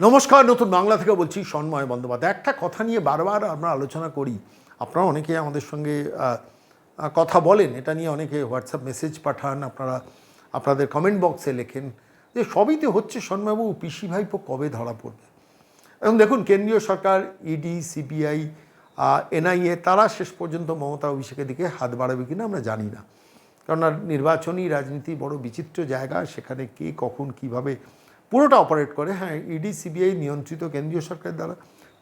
নমস্কার, নতুন বাংলা থেকে বলছি সন্ময় বন্দ্যোপাধ্যায়। একটা কথা নিয়ে বারবার আমরা আলোচনা করি। আপনারা অনেকে আমাদের সঙ্গে কথা বলেন। এটা নিয়ে অনেকে হোয়াটসঅ্যাপ মেসেজ পাঠান, আপনারা, আপনাদের কমেন্ট বক্সে লেখেন। যে সবই তো হচ্ছে সন্ময়বাবু, পিসি ভাইপো কবে ধরা পড়বে? এবং দেখুন, কেন্দ্রীয় সরকার, ইডি, সিবিআই এনআইএ, তারা শেষ পর্যন্ত মমতা অভিষেকের দিকে হাত বাড়াবে কিনা আমরা জানি না। কেননা নির্বাচনী রাজনীতি বড় বিচিত্র জায়গা, সেখানে কে, কখন, কীভাবে পুরোটা অপারেট করে। হ্যাঁ ইডি সিবিআই নিয়ন্ত্রিত কেন্দ্রীয় সরকারের দ্বারা।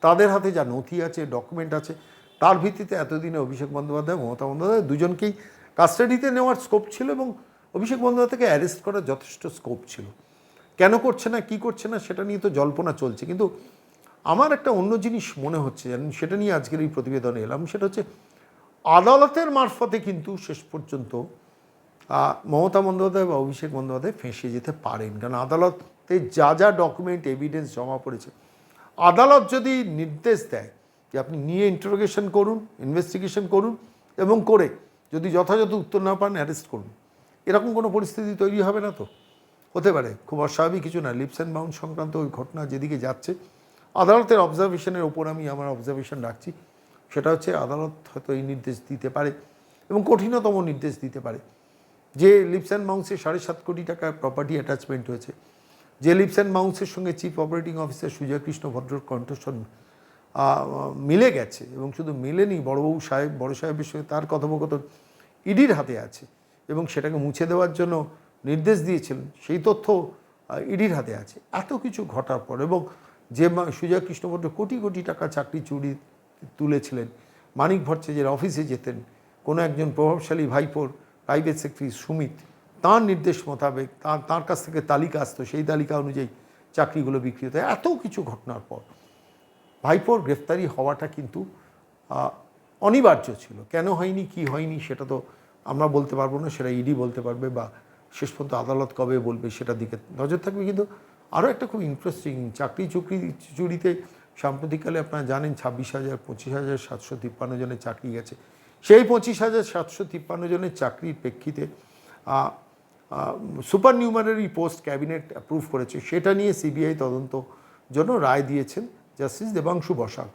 তাদের হাতে যা নথি আছে ডকুমেন্ট আছে, তার ভিত্তিতে এতদিনে অভিষেক বন্দ্যোপাধ্যায়, মমতা বন্দ্যোপাধ্যায় দুজনকেই কাস্টাডিতে নেওয়ার স্কোপ ছিল এবং অভিষেক বন্দ্যোপাধ্যায়কে অ্যারেস্ট করার যথেষ্ট স্কোপ ছিল। কেন করছে না, কি করছে না, সেটা নিয়ে তো জল্পনা চলছে। কিন্তু আমার একটা অন্য জিনিস মনে হচ্ছে, জানেন, সেটা নিয়ে আজকের এই প্রতিবেদনে এলাম। সেটা হচ্ছে, আদালতের মারফতে কিন্তু শেষ পর্যন্ত মমতা বন্দ্যোপাধ্যায় বা অভিষেক বন্দ্যোপাধ্যায় ফেঁসে যেতে পারেন। কারণ আদালতে যা যা ডকুমেন্ট এভিডেন্স জমা পড়েছে। আদালত যদি নির্দেশ দেয় যে আপনি নিয়ে ইন্টারোগেশন করুন ইনভেস্টিগেশন করুন এবং করে যদি যথাযথ উত্তর না পান অ্যারেস্ট করুন। এরকম কোনো পরিস্থিতি তৈরি হবে না তো? হতে পারে, খুব অস্বাভাবিক কিছু না। লিপস অ্যান্ড বাউন্ড সংক্রান্ত ওই ঘটনা যেদিকে যাচ্ছে। আদালতের অবজারভেশনের ওপর আমি আমার অবজারভেশন রাখছি। সেটা হচ্ছে আদালত হয়তো এই নির্দেশ দিতে পারে এবং কঠিনতম নির্দেশ দিতে পারে। যে লিপস অ্যান্ড মাউন্সে সাড়ে সাত কোটি টাকা প্রপার্টি অ্যাটাচমেন্ট হয়েছে যে লিপস অ্যান্ড মাউন্সের সঙ্গে chief operating officer Sujay Krishna ভদ্রর কণ্ঠস্বর মিলে গেছে এবং শুধু মিলেনি, বড়বাবু সাহেব, বড় সাহেবের সঙ্গে তার কথোপকথন ইডির হাতে আছে এবং সেটাকে মুছে দেওয়ার জন্য নির্দেশ দিয়েছিলেন সেই তথ্য ইডির হাতে আছে। এত কিছু ঘটার পর এবং যে সুজয় কৃষ্ণ ভদ্র কোটি কোটি টাকা চাকরি চুরি তুলেছিলেন, মানিক ভট্টাচার্যের অফিসে যেতেন, কোনো একজন প্রভাবশালী ভাইপোর প্রাইভেট সেক্রেটারি সুমিত তার নির্দেশ মোতাবেক, তার তার কাছ থেকে তালিকা আসতো, সেই তালিকা অনুযায়ী চাকরিগুলো বিক্রি হতো। এত কিছু ঘটনার পর ভাইপোর গ্রেফতারি হওয়াটা কিন্তু অনিবার্য ছিল। কেন হয়নি, কি হয়নি সেটা তো আমরা বলতে পারব না, সেটা ইডি বলতে পারবে বা শেষ পর্যন্ত আদালত কবে বলবে সেটার দিকে নজর থাকবে। কিন্তু আরও একটা খুব ইন্টারেস্টিং চাকরি চুকরি, চুরিতে সাম্প্রতিককালে আপনারা জানেন ছাব্বিশ হাজার, পঁচিশ হাজার সাতশো তিপ্পান্ন জনের চাকরি গেছে। সেই পঁচিশ হাজার সাতশো তিপ্পান্ন জনের চাকরির প্রেক্ষিতে supernumerary post cabinet approve করেছে। সেটা নিয়ে সিবিআই তদন্ত জন্য রায় দিয়েছেন জাস্টিস দেবাংশু বসাক।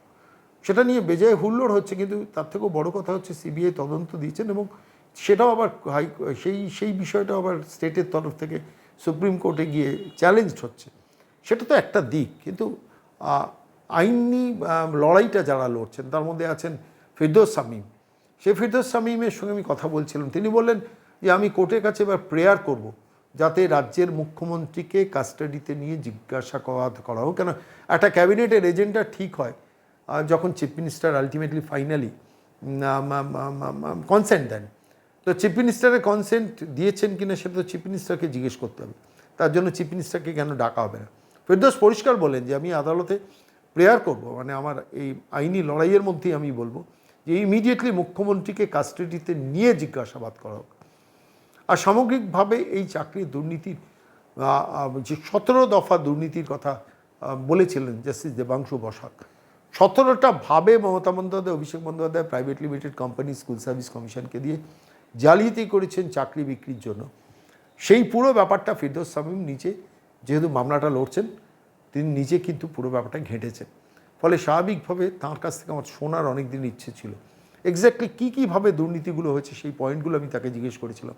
সেটা নিয়ে বেজায় হুল্লোড় হচ্ছে, কিন্তু তার থেকেও বড় কথা হচ্ছে সিবিআই তদন্ত দিয়েছেন এবং সেটাও আবার হাই, সেই সেই বিষয়টা আবার স্টেটের তরফ থেকে সুপ্রিম কোর্টে গিয়ে চ্যালেঞ্জড হচ্ছে। সেটা তো একটা দিক, কিন্তু আইনি লড়াইটা যারা লড়ছেন, তার মধ্যে আছেন ফিরদৌস শামীম। সেই ফিরদোস শামীমের সঙ্গে আমি কথা বলছিলাম। তিনি বললেন যে আমি কোর্টের কাছে এবার প্রেয়ার করব, যাতে রাজ্যের মুখ্যমন্ত্রীকে কাস্টাডিতে নিয়ে জিজ্ঞাসা করা হোক কেন, একটা ক্যাবিনেটের এজেন্ডা ঠিক হয় যখন chief minister ultimately finally consent দেন। তো চিফ মিনিস্টারের কনসেন্ট দিয়েছেন কিনা সেটা তো চিফ মিনিস্টারকে জিজ্ঞেস করতে হবে। তার জন্য চিফ মিনিস্টারকে কেন ডাকা হবে না? ফেরদোস পরিষ্কার বলেন যে আমি আদালতে প্রেয়ার করব মানে আমার এই আইনি লড়াইয়ের মধ্যেই আমি বলব যে ইমিডিয়েটলি মুখ্যমন্ত্রীকে কাস্টাডিতে নিয়ে জিজ্ঞাসাবাদ করা হোক। আর সামগ্রিকভাবে এই চাকরির দুর্নীতির যে সতেরো দফা দুর্নীতির কথা বলেছিলেন জাস্টিস দেবাংশু বসাক। সতেরোটা ভাবে Mamata Bandyopadhyay, Abhishek Bandyopadhyay private limited company school service কমিশনকে দিয়ে জালিয়াতি করেছেন চাকরি বিক্রির জন্য। সেই পুরো ব্যাপারটা ফিরদৌস শামীম নিজে, যেহেতু মামলাটা লড়ছেন, তিনি নিজে কিন্তু পুরো ব্যাপারটা ঘেঁটেছেন। ফলে স্বাভাবিকভাবে তাঁর কাছ থেকে আমার শোনার অনেক দিন ইচ্ছে ছিল। এক্স্যাক্টলি কী কীভাবে দুর্নীতিগুলো হয়েছে সেই পয়েন্টগুলো আমি তাকে জিজ্ঞেস করেছিলাম।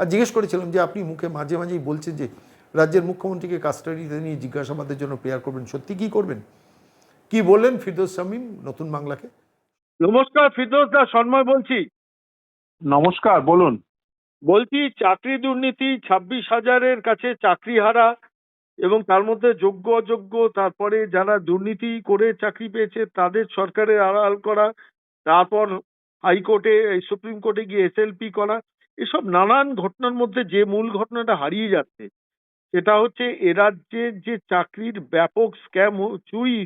আর জিজ্ঞেস করেছিলাম যে আপনি মুখে মাঝে মাঝেই বলছেন যে রাজ্যের মুখ্যমন্ত্রীকে কাস্টাডিতে নিয়ে জিজ্ঞাসাবাদের জন্য প্রেয়ার করবেন। সত্যি কি করবেন? কি বললেন ফিরদৌস শামীম নতুন বাংলাকে? নমস্কার ফিরদৌস দা সন্ময় বলছি। নমস্কার বলুন। বলছি চাকরি দুর্নীতি ছাব্বিশ হাজারের কাছে চাকরি হারা এবং তার মধ্যে যোগ্য অযোগ্য তারপরে যারা দুর্নীতি করে চাকরি পেয়েছে তাদের সরকারের আড়াল করা তারপর হাইকোর্টে এই সুপ্রিম কোর্টে গিয়ে এসএলপি করা এসব নানান ঘটনার মধ্যে যে মূল ঘটনাটা হারিয়ে যাচ্ছে, সেটা হচ্ছে এ রাজ্যের যে চাকরির ব্যাপক স্ক্যাম চুরি,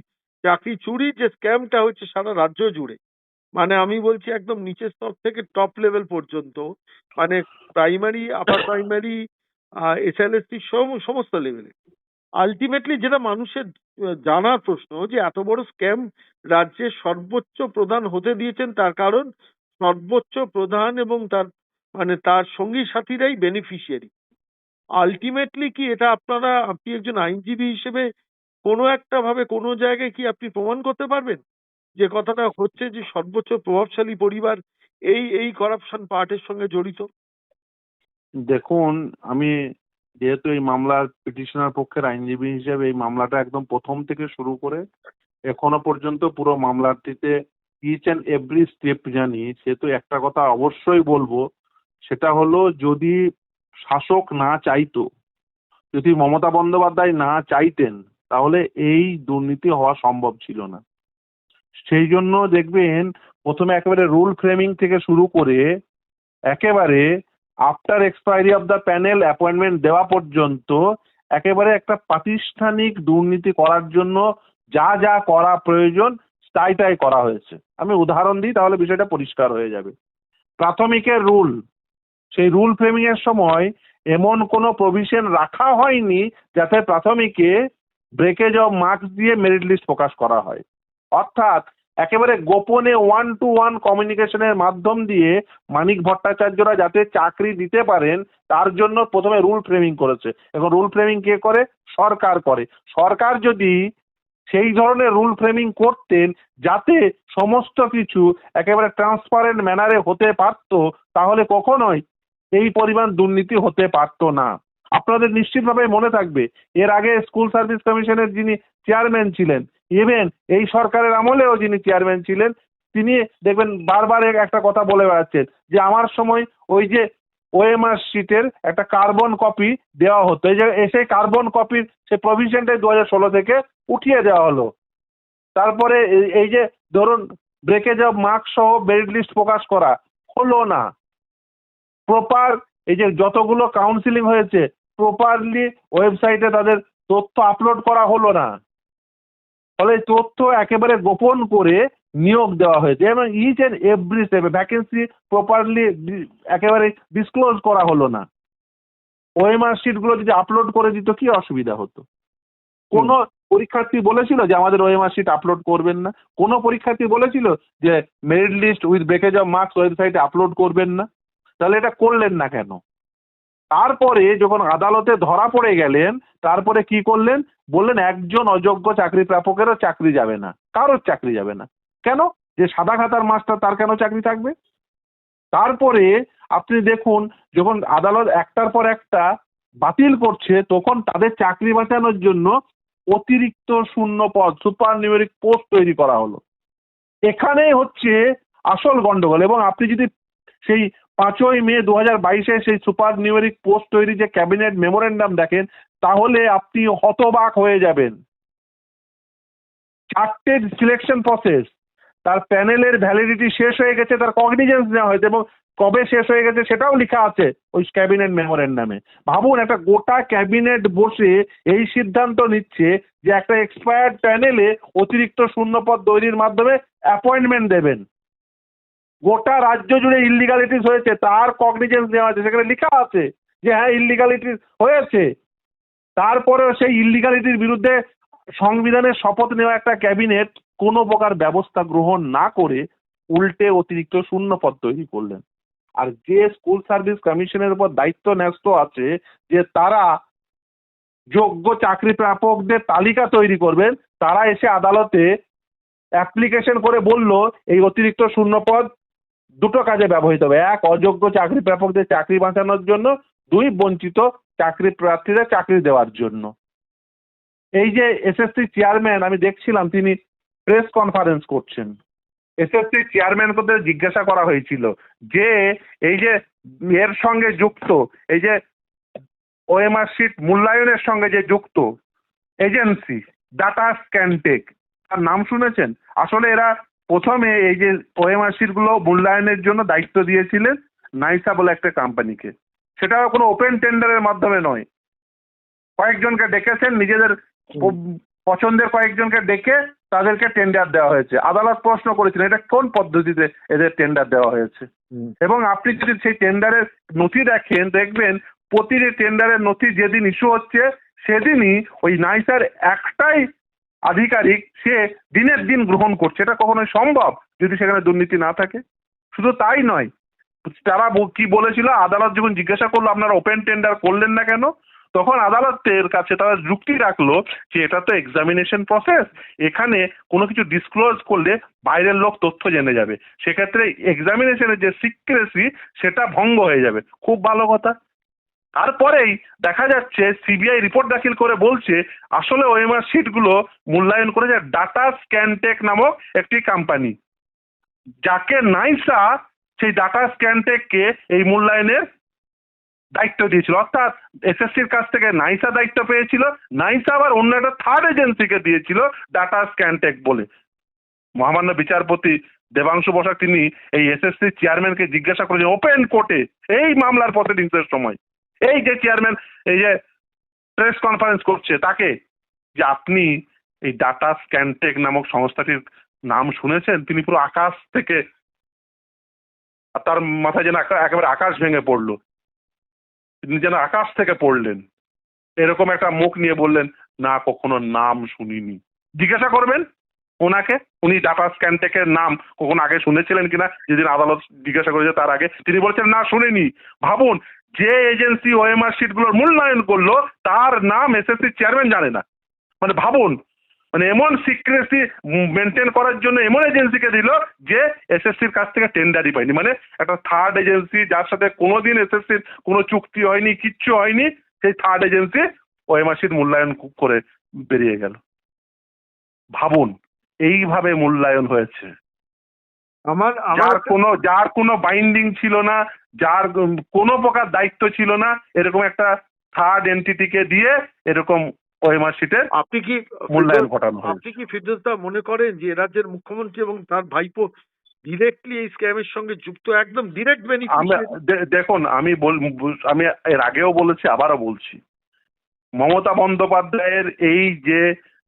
চাকরি চুরির যে স্ক্যামটা হচ্ছে সারা রাজ্য জুড়ে। মানে আমি বলছি একদম নিচের স্তর থেকে টপ লেভেল পর্যন্ত মানে প্রাইমারি আপার প্রাইমারি এসএলএসটি সমস্ত লেভেলে আলটিমেটলি যেটা মানুষের জানার প্রশ্ন যে এত বড় স্ক্যাম রাজ্যের সর্বোচ্চ প্রধান হতে দিয়েছেন তার কারণ সর্বোচ্চ প্রধান এবং তার মানে তার সঙ্গী সাথীরাই বেনিফিশিয়ারি আলটিমেটলি কি এটা আপনারা, আপনি একজন আইনজীবী হিসেবে কোনো একটা ভাবে কোনো জায়গায় কি আপনি প্রমাণ করতে পারবেন? যে কথাটা হচ্ছে যে সর্বোচ্চ প্রভাবশালী পরিবার এই এই করাপশন পার্টের সঙ্গে জড়িত? দেখুন, আমি যেহেতু এই মামলার পিটিশনার পক্ষের আইনজীবী হিসেবে এই মামলাটা একদম প্রথম থেকে শুরু করে এখনও পর্যন্ত পুরো মামলাটিতে ইচ অ্যান্ড এভরি স্টেপ জানি, সেহেতু একটা কথা অবশ্যই বলব সেটা হলো যদি শাসক না চাইতো, যদি মমতা বন্দ্যোপাধ্যায় না চাইতেন, তাহলে এই দুর্নীতি হওয়া সম্ভব ছিল না। সেই জন্য দেখবেন প্রথমে একেবারে রুল ফ্রেমিং থেকে শুরু করে একেবারে after expiry of the panel appointment দেওয়া পর্যন্ত একেবারে একটা প্রাতিষ্ঠানিক দুর্নীতি করার জন্য যা যা করা প্রয়োজন তাই তাই করা হয়েছে। আমি উদাহরণ দিই, তাহলে বিষয়টা পরিষ্কার হয়ে যাবে। প্রাথমিকের রুল সেই রুল ফ্রেমিং এর সময় এমন কোনো প্রভিশন রাখা হয়নি যাতে প্রাথমিকে ব্রেকেজ অফ মার্কস দিয়ে মেরিট লিস্ট প্রকাশ করা হয়। অর্থাৎ একেবারে গোপনে ওয়ান টু ওয়ান কমিউনিকেশনের মাধ্যম দিয়ে মানিক ভট্টাচার্যরা যাতে চাকরি দিতে পারেন, তার জন্য প্রথমে রুল ফ্রেমিং করেছে। এবং রুল ফ্রেমিং কে করে? সরকার করে। সরকার যদি সেই ধরনের রুল ফ্রেমিং করতেন, যাতে সমস্ত কিছু একেবারে ট্রান্সপারেন্ট ম্যানারে হতে পারতো, তাহলে কখনোই এই পরিমাণ দুর্নীতি হতে পারতো না। আপনাদের নিশ্চিতভাবে মনে থাকবে, এর আগে স্কুল সার্ভিস কমিশনের যিনি চেয়ারম্যান ছিলেন ইভেন এই সরকারের আমলেও যিনি চেয়ারম্যান ছিলেন, তিনি দেখবেন বারবার একটা কথা বলে বেড়াচ্ছেন যে, আমার সময় ওই যে ওএমআর শিটের একটা কার্বন কপি দেওয়া হতো, এই যে এসে কার্বন কপির সে প্রভিশনটাই দু হাজার ষোলো থেকে উঠিয়ে দেওয়া হলো। তারপরে এই- যে, ধরুন ব্রেকেজ অফ মার্কস সহ লিস্ট প্রকাশ করা হলো না। প্রপার এই যে যতগুলো কাউন্সিলিং হয়েছে প্রপারলি ওয়েবসাইটে তাদের তথ্য আপলোড করা হলো না। ফলে তথ্য একেবারে গোপন করে নিয়োগ দেওয়া হয়েছে এবং ইচ এন্ড এভরি স্টেপে ভ্যাকেন্সি প্রপারলি একেবারে ডিসক্লোজ করা হলো না। ওএমআর শিটগুলো যদি আপলোড করে দিত কি অসুবিধা হতো? কোন পরীক্ষার্থী বলেছিল যে আমাদের ওএমআর শিট আপলোড করবেন না? কোন পরীক্ষার্থী বলেছিল যে merit list with breakage of marks ওয়েবসাইটে আপলোড করবেন না? তাহলে এটা করলেন না কেন? তারপরে যখন আদালতে ধরা পড়ে গেলেন, তারপরে কি করলেন? বললেন, একজন অযোগ্য চাকরি প্রাপকেরও চাকরি যাবে না। কারোর চাকরি যাবে না। কেন? যে সাদা খাতার মাস্টার, তার কেন চাকরি থাকবে? তারপরে আপনি দেখুন, যখন আদালত একটার পর একটা বাতিল করছে, তখন তাদের চাকরি বাঁচানোর জন্য অতিরিক্ত শূন্য পদ, সুপার নিউমেরিক পোস্ট তৈরি করা হলো। এখানেই হচ্ছে আসল গন্ডগোল এবং আপনি যদি সেই পাঁচই মে দু হাজার বাইশে সেই সুপার নিউমেরিক পোস্ট তৈরি যে ক্যাবিনেট মেমোরেন্ডাম দেখেন, তাহলে আপনি হতবাক হয়ে যাবেন। চারটে সিলেকশন প্রসেস তার প্যানেলের ভ্যালিডিটি শেষ হয়ে গেছে, তার কগনিজেন্স নেওয়া হয়েছে এবং কবে শেষ হয়ে গেছে সেটাও লেখা আছে ওই ক্যাবিনেট মেমোরেন্ডামে। ভাবুন, একটা গোটা ক্যাবিনেট বসে এই সিদ্ধান্ত নিচ্ছে যে একটা এক্সপায়ার্ড প্যানেলে অতিরিক্ত শূন্যপদ তৈরির মাধ্যমে অ্যাপয়েন্টমেন্ট দেবেন। গোটা রাজ্য জুড়ে ইলিগালিটিস হয়েছে, তার কগনিজেন্স নেওয়া আছে, সেখানে লেখা আছে যে হ্যাঁ ইলিগালিটিস হয়েছে। তারপরেও সেই ইলিগালিটির বিরুদ্ধে সংবিধানের শপথ নেওয়া একটা ক্যাবিনেট কোনো প্রকার ব্যবস্থা গ্রহণ না করে উল্টে অতিরিক্ত শূন্য পদ তৈরি করলেন। আর যে স্কুল সার্ভিস কমিশনের উপর দায়িত্ব ন্যস্ত আছে, যে তারা যোগ্য চাকরি প্রাপকদের তালিকা তৈরি করবেন, তারা এসে আদালতে অ্যাপ্লিকেশন করে বলল, এই অতিরিক্ত শূন্য পদ দুটো কাজে ব্যবহৃত হবে। এক, অযোগ্য চাকরি প্রাপকদের চাকরি বাঁচানোর জন্য। দুই, বঞ্চিত চাকরি প্রার্থীদের চাকরি দেওয়ার জন্য। এই যে এসএসসি চেয়ারম্যান আমি দেখছিলাম তিনি প্রেস কনফারেন্স করছেন। এসএসসি চেয়ারম্যানকে জিজ্ঞাসা করা হয়েছিল যে এই যে এর সঙ্গে যুক্ত, এই যে ওএমআর শিট মূল্যায়নের সঙ্গে যে যুক্ত এজেন্সি ডাটা স্ক্যানটেক তার নাম শুনেছেন? আসলে এরা প্রথমে এই যে ওএমআর শিটগুলো মূল্যায়নের জন্য দায়িত্ব দিয়েছিলেন নাইসা বলে একটা কোম্পানিকে সেটাও কোনো ওপেন টেন্ডারের মাধ্যমে নয়। কয়েকজনকে ডেকেছেন নিজেদের পছন্দের কয়েকজনকে ডেকে তাদেরকে টেন্ডার দেওয়া হয়েছে। আদালত প্রশ্ন করেছিলেন এটা কোন পদ্ধতিতে এদের টেন্ডার দেওয়া হয়েছে? এবং আপনি যদি সেই টেন্ডারের নথি দেখেন দেখবেন প্রতিটি টেন্ডারের নথি যেদিন ইস্যু হচ্ছে সেদিনই ওই নাইসার একটাই আধিকারিক সে দিনের দিন গ্রহণ করছে। এটা কখনোই সম্ভব যদি সেখানে দুর্নীতি না থাকে। শুধু তাই নয়, তারা কি বলেছিল? আদালত যখন জিজ্ঞাসা করল, আপনারা ওপেন টেন্ডার করলেন না কেন? তখন আদালতের কাছে তারা যুক্তি রাখল যে এটা তো এক্সামিনেশন প্রসেস এখানে কোনো কিছু ডিসক্লোজ করলে বাইরের লোক তথ্য জেনে যাবে। সেক্ষেত্রে এক্সামিনেশনের যে সিক্রেসি সেটা ভঙ্গ হয়ে যাবে। খুব ভালো কথা। তারপরেই দেখা যাচ্ছে সিবিআই রিপোর্ট দাখিল করে বলছে, আসলে ওএমআর শিটগুলো মূল্যায়ন করেছে ডাটা স্ক্যানটেক নামক একটি কোম্পানি যাকে নাইসা সেই ডাটা স্ক্যানটেককে এই মূল্যায়নের দায়িত্ব দিয়েছিল। অর্থাৎ এসএসসির কাছ থেকে নাইসা দায়িত্ব পেয়েছিল, নাইসা আবার অন্য একটা থার্ড এজেন্সিকে দিয়েছিল ডাটা স্ক্যানটেক বলে। মহামান্য বিচারপতি দেবাংশু বসাক, তিনি এই এসএসসি চেয়ারম্যানকে জিজ্ঞাসা করেছেন ওপেন কোর্টে এই মামলার প্রসিডিংসের সময়। এই যে চেয়ারম্যান এই যে প্রেস কনফারেন্স করছে, তাকে? যে আপনি এই ডাটা স্ক্যানটেক নামক সংস্থাটির নাম শুনেছেন? তিনি পুরো আকাশ থেকে তার মাথায় যেন একা- একেবারে আকাশ ভেঙে পড়ল। তিনি যেন আকাশ থেকে পড়লেন। এরকম একটা মুখ নিয়ে বললেন, না, কখনো নাম শুনিনি। জিজ্ঞাসা করবেন ওনাকে? উনি ডাটা স্ক্যানটেকের নাম কখনো আগে শুনেছিলেন কিনা? যেদিন আদালত জিজ্ঞাসা করেছে তার আগে। তিনি বলছেন, না, শুনিনি। ভাবুন যে এজেন্সি ওএমআর শিটগুলোর মূল্যায়ন করল, তার নাম এসএসসি চেয়ারম্যান জানে না। মানে ভাবুন মানে এমন সিক্রেসি মেনটেন করার জন্য এমন এজেন্সিকে দিল যে এসএসসির কাছ থেকে টেন্ডারই পায়নি। মানে একটা থার্ড এজেন্সি যার সাথে কোনোদিন এসএসসির কোনো চুক্তি হয়নি, কিচ্ছু হয়নি, সেই থার্ড এজেন্সি ওএমআর শিট মূল্যায়ন করে বেরিয়ে গেল। ভাবুন, এইভাবে মূল্যায়ন হয়েছে। আমার আমার যার কোনো যার কোনো বাইন্ডিং ছিল না যার কোনো প্রকার দায়িত্ব ছিল না এরকম একটা থার্ড এন্টিটিকে দিয়ে এরকম শিটের আপনি কি মূল্যায়ন ঘটানো আপনি কি ফিরদৌসদা মনে করেন যে রাজ্যের মুখ্যমন্ত্রী এবং তার ভাইপো ডিরেক্টলি এই স্ক্যামের সঙ্গে যুক্ত একদম ডিরেক্ট আমি দেখুন আমি বল আমি এর আগেও বলেছি আবারও বলছি। মমতা বন্দ্যোপাধ্যায়ের এই যে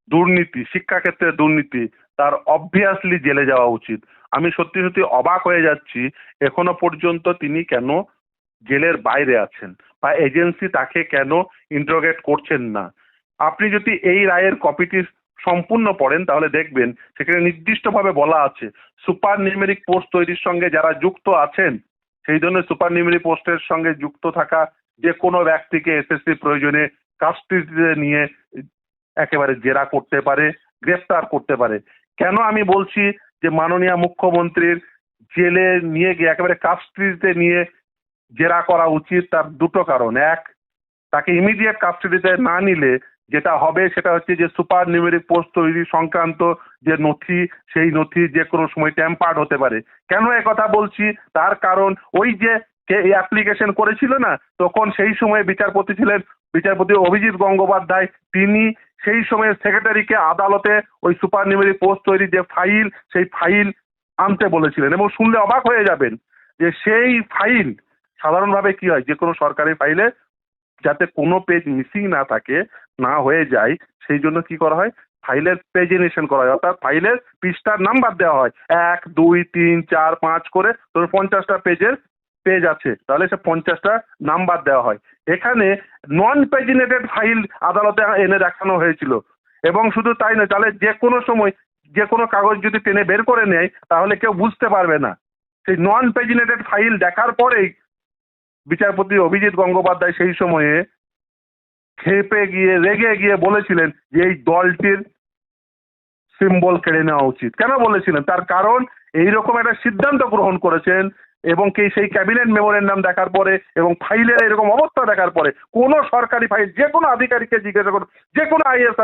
দুর্নীতি শিক্ষাক্ষেত্রে দুর্নীতি তার অবভিয়াসলি জেলে যাওয়া উচিত। আমি সত্যি সত্যি অবাক হয়ে যাচ্ছি, এখনও পর্যন্ত তিনি কেন জেলের বাইরে আছেন? বা এজেন্সি তাকে কেন ইন্টারোগেট করছেন না? আপনি যদি এই রায়ের কপিটি সম্পূর্ণ পড়েন, তাহলে দেখবেন সেখানে নির্দিষ্টভাবে বলা আছে, সুপার নিউমেরিক পোস্ট তৈরির সঙ্গে যারা যুক্ত আছেন, সেই জন্য সুপার নিউমেরিক পোস্টের সঙ্গে যুক্ত থাকা যে কোনো ব্যক্তিকে এসএসসি প্রয়োজনে কাস্টডিতে নিয়ে একেবারে জেরা করতে পারে গ্রেফতার করতে পারে। কেন আমি বলছি যে মাননীয় মুখ্যমন্ত্রীর জেলে নিয়ে গিয়ে, একেবারে কাস্টডিতে নিয়ে জেরা করা উচিত তার দুটো কারণ। এক, তাকে ইমিডিয়েট কাস্টডিতে না নিলে যেটা হবে সেটা হচ্ছে যে সুপার নিউমেরিক পোস্ট তৈরি সংক্রান্ত যে নথি, সেই নথি যে কোনো সময় ট্যাম্পার্ড হতে পারে। কেন কথা বলছি? তার কারণ ওই যে কে অ্যাপ্লিকেশন করেছিল না, তখন সেই সময় বিচারপতি ছিলেন, বিচারপতি অভিজিৎ গঙ্গোপাধ্যায়। তিনি সেই সময় সেক্রেটারিকে আদালতে ওই সুপার নিউমেরিক পোস্ট তৈরি যে ফাইল সেই ফাইল আনতে বলেছিলেন এবং শুনলে অবাক হয়ে যাবেন যে সেই ফাইল সাধারণভাবে কি হয়? যে কোনো সরকারি ফাইলে যাতে কোনো পেজ মিসিং না থাকে, না হয়ে যায়, সেই জন্য কি করা হয়? ফাইলের পেজিনেশন করা হয়। অর্থাৎ ফাইলের পৃষ্ঠার নাম্বার দেওয়া হয়। এক, দুই, তিন, চার, পাঁচ করে তোর পঞ্চাশটা পেজের পেজ আছে তাহলে সে পঞ্চাশটা নাম্বার দেওয়া হয়। এখানে নন পেজিনেটেড ফাইল আদালতে এনে দেখানো হয়েছিল। এবং শুধু তাই নয়, তাহলে যে কোনো সময় যে কোনো কাগজ যদি টেনে বের করে নেয়, তাহলে কেউ বুঝতে পারবে না। সেই নন পেজিনেটেড ফাইল দেখার পরেই বিচারপতি অভিজিৎ গঙ্গোপাধ্যায় সেই সময়ে খেপে গিয়ে, রেগে গিয়ে বলেছিলেন যে এই দলটির সিম্বল কেড়ে নেওয়া উচিত। কেন বলেছিলেন? তার কারণ এইরকম একটা সিদ্ধান্ত গ্রহণ করেছেন এবং কি সেই ক্যাবিনেট মেমোরের নাম দেখার পরে এবং ফাইলের এরকম অবস্থা দেখার পরে কোনো সরকারি ফাইল, যে কোনো আধিকারিককে জিজ্ঞাসা করুন, যে কোনো আইএস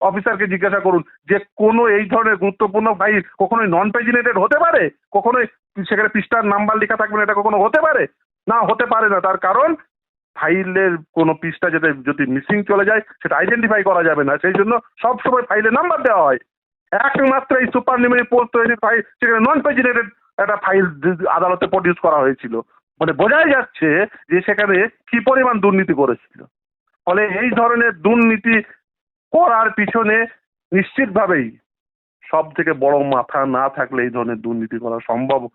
অফিসারকে জিজ্ঞাসা করুন যে কোনো এই ধরনের গুরুত্বপূর্ণ ফাইল কখনোই নন পেজিনেটেড হতে পারে? কখনোই সেখানে পৃষ্ঠার নাম্বার লেখা থাকবে না, এটা কখনো হতে পারে? না, হতে পারে না, তার কারণ ফাইলের কোনো পৃষ্ঠা যাতে, যদি মিসিং চলে যায়, সেটা আইডেন্টিফাই করা যাবে না, সেই জন্য সবসময় ফাইলে নাম্বার দেওয়া হয়। একমাত্র এই সুপার নিউমেরি পোস্ট তৈরি ফাইল সেখানে নন পেজিনেটেড একটা ফাইল আদালতে প্রডিউস করা হয়েছিল। মানে বোঝাই যাচ্ছে যে সেখানে কি পরিমাণ দুর্নীতি করেছিল। ফলে এই ধরনের দুর্নীতি করার পিছনে নিশ্চিতভাবেই সব থেকে বড় মাথা না থাকলে এই ধরনের দুর্নীতি করা সম্ভব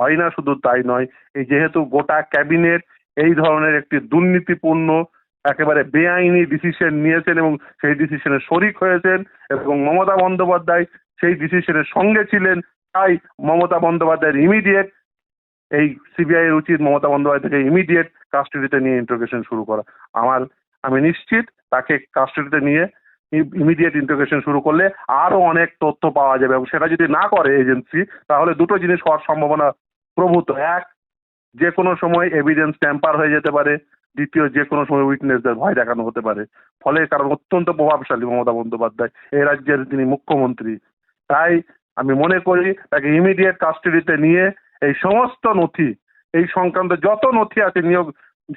হয় না। শুধু তাই নয়, এই যেহেতু গোটা ক্যাবিনেট এই ধরনের একটি দুর্নীতিপূর্ণ একেবারে বেআইনি ডিসিশন নিয়েছেন এবং সেই ডিসিশনে শরিক হয়েছেন এবং মমতা বন্দ্যোপাধ্যায় সেই ডিসিশনের সঙ্গে ছিলেন। তাই মমতা বন্দ্যোপাধ্যায়ের ইমিডিয়েট এই সিবিআই এর উচিত মমতা বন্দ্যোপাধ্যায় থেকে ইমিডিয়েট কাস্টডিতে নিয়ে ইন্টারোগেশন শুরু করা। আমার, আমি নিশ্চিত তাকে কাস্টডিতে নিয়ে ইমিডিয়েট ইন্টিগ্রেশন শুরু করলে আরও অনেক তথ্য পাওয়া যাবে এবং সেটা যদি না করে এজেন্সি তাহলে দুটো জিনিস হওয়ার সম্ভাবনা প্রভূত। এক, যে কোনো সময় এভিডেন্স ট্যাম্পার হয়ে যেতে পারে। দ্বিতীয় যে কোনো সময় উইটনেসদের ভয় দেখানো হতে পারে। ফলে কারণ অত্যন্ত প্রভাবশালী মমতা বন্দ্যোপাধ্যায় এই রাজ্যের তিনি মুখ্যমন্ত্রী। তাই আমি মনে করি তাকে ইমিডিয়েট কাস্টডিতে নিয়ে এই সমস্ত নথি এই সংক্রান্ত যত নথি আছে নিয়োগ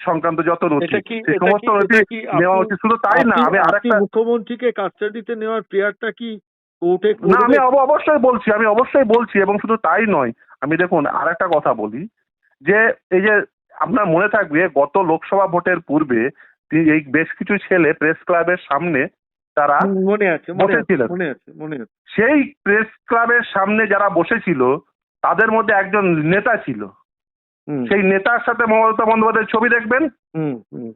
সংক্রান্ত যত নথি সেই সমস্ত নথি নেওয়া উচিত। শুধু তাই না আমি আরেকটা মুখ্যমন্ত্রীকে কাস্টাডিতে নেওয়ার প্রেয়ারটা কি কোর্টে না আমি অবশ্যই বলছি আমি অবশ্যই বলছি এবং শুধু তাই নয় আমি দেখুন আর একটা কথা বলি যে এই যে আপনার মনে থাকবে গত লোকসভা ভোটের পূর্বে এই বেশ কিছু ছেলে প্রেস ক্লাবের সামনে তারা মনে আছে মনে আছে বসেছিলেন। মনে আছে সেই প্রেস ক্লাবের সামনে যারা বসেছিল তাদের মধ্যে একজন নেতা ছিল। সেই নেতার সাথে মমতা বন্দ্যোপাধ্যায়ের ছবি দেখবেন? হুম, হুম,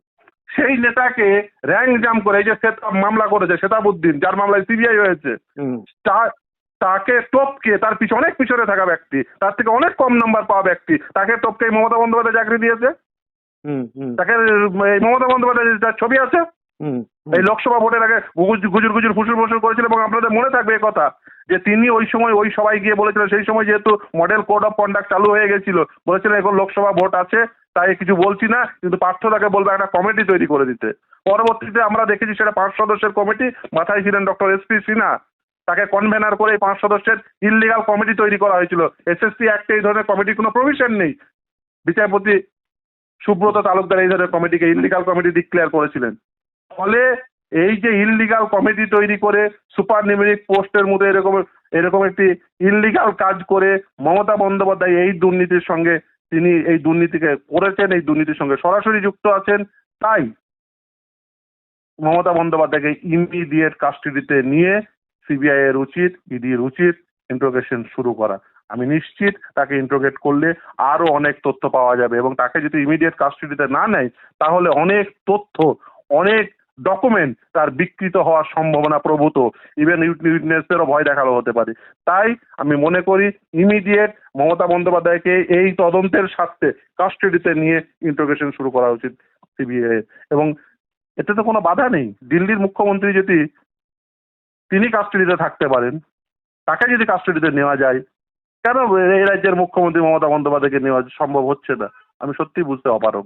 সেই নেতাকে র্যাঙ্ক জাম করে এই যে মামলা করেছে শেতাবুদ্দিন যার মামলায় সিবিআই হয়েছে তাকে টপকে তার পিছনে অনেক পিছনে থাকা ব্যক্তি তার থেকে অনেক কম নাম্বার পাওয়া ব্যক্তি তাকে টপকে মমতা বন্দ্যোপাধ্যায় চাকরি দিয়েছে। তাকে এই মমতা বন্দ্যোপাধ্যায় তার ছবি আছে হুম, এই লোকসভা ভোটের আগে গুজুর গুজুর ফুসুর ফুসুর করেছিল এবং আপনাদের মনে থাকবে কথা যে তিনি ওই সময় ওই সবাই গিয়ে বলেছিলেন সেই সময় যেহেতু মডেল কোড অফ কন্ডাক্ট চালু হয়ে গেছিল বলেছিলেন এখন লোকসভা ভোট আছে তাই কিছু বলছি না কিন্তু পার্থ তাকে বলবে একটা কমিটি তৈরি করে দিতে। পরবর্তীতে আমরা দেখেছি সেটা পাঁচ সদস্যের কমিটি মাথায় ছিলেন ডক্টর এস পি সিনহা। তাকে কনভেনার করে পাঁচ সদস্যের ইললিগাল কমিটি তৈরি করা হয়েছিল। এসএসসি অ্যাক্টে এই ধরনের কমিটির কোনো প্রভিশন নেই। বিচারপতি সুব্রত তালুকদার এই ধরনের কমিটিকে ইললিগাল কমিটি ডিক্লেয়ার করেছিলেন। ফলে এই যে ইললিগাল কমিটি তৈরি করে সুপার নিউমেরিক পোস্টের মধ্যে এরকম এরকম একটি ইললিগাল কাজ করে মমতা বন্দ্যোপাধ্যায় এই দুর্নীতির সঙ্গে তিনি এই দুর্নীতিকে করেছেন, এই দুর্নীতির সঙ্গে সরাসরি যুক্ত আছেন, তাই মমতা বন্দ্যোপাধ্যায়কে ইমিডিয়েট কাস্টডিতে নিয়ে সিবিআই এর উচিত ইডির উচিত ইন্ট্রোগেশন শুরু করা। আমি নিশ্চিত তাকে ইন্ট্রোগেট করলে আরও অনেক তথ্য পাওয়া যাবে এবং তাকে যদি ইমিডিয়েট কাস্টডিতে না নেয়, তাহলে অনেক তথ্য, অনেক ডকুমেন্ট তার বিকৃত হওয়ার সম্ভাবনা প্রভূত। ইভেন উইটনেসেরও ভয় দেখানো হতে পারে। তাই আমি মনে করি ইমিডিয়েট মমতা বন্দ্যোপাধ্যায়কে এই তদন্তের স্বার্থে কাস্টডিতে নিয়ে ইন্ট্রোগেশন শুরু করা উচিত সিবিআই এবং এতে তো কোনো বাধা নেই। দিল্লির মুখ্যমন্ত্রী যদি তিনি কাস্টডিতে থাকতে পারেন। তাকে যদি কাস্টডিতে নেওয়া যায়, কেন এই রাজ্যের মুখ্যমন্ত্রী মমতা বন্দ্যোপাধ্যায়কে নেওয়া সম্ভব হচ্ছে না? আমি সত্যিই বুঝতে অপারগ।